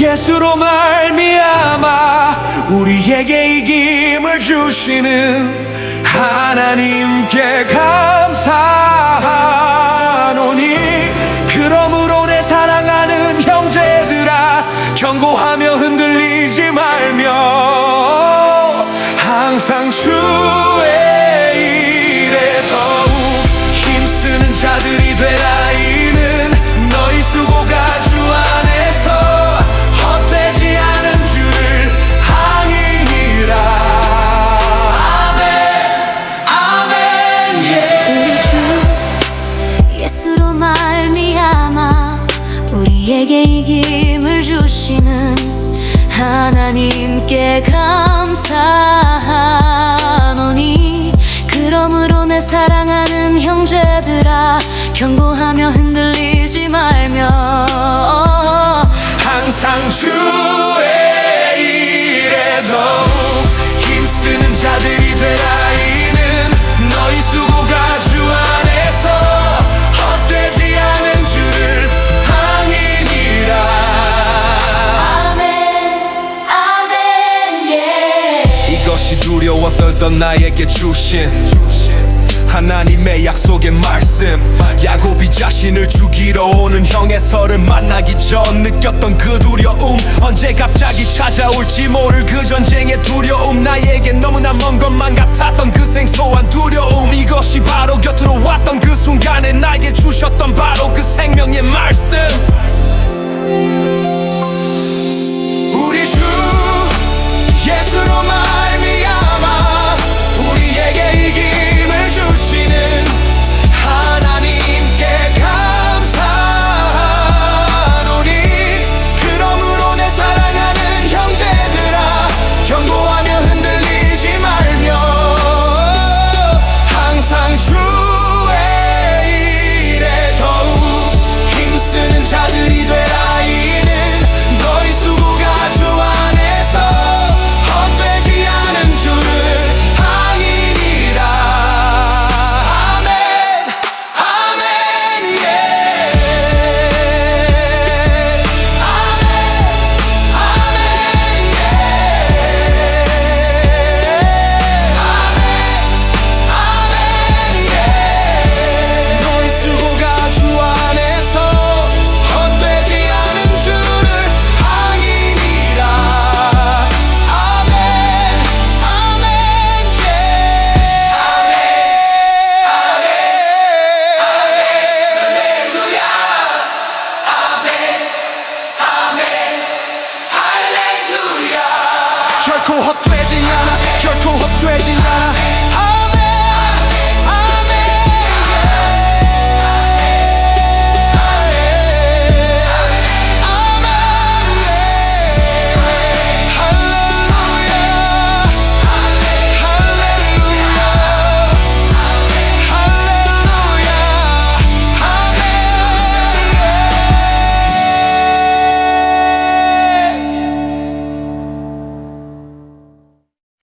예수로 말미암아 우리에게 이김을 주시는 하나님께 감사하노니 그러므로 내 사랑하는 형제들아 경고하며 흔들리지 말며 항상 주의 일에 더욱 힘쓰는 자들이 되라 경고하며 흔들리지 말며. 항상 주의 일에 더욱 힘쓰는 자들이 되라. 이는 너희 수고가 주 안에서 헛되지 않은 줄을 항인이라. 아멘 아멘 예. 이것이 두려워 떨던 나에게 주신 하나님의 약속의 말씀 야곱이 자신을 죽이러 오는 형의 설을 만나기 전 느꼈던 그 두려움. 언제 갑자기 찾아올지 모를 그 전쟁의 두려움. 나에게 너무나 먼 것만 같았던 그 생소한 두려움. 이것이 바로 곁으로 왔던 그 순간에 나에게 주셨던 바로 그 생명의 말씀 그 호텔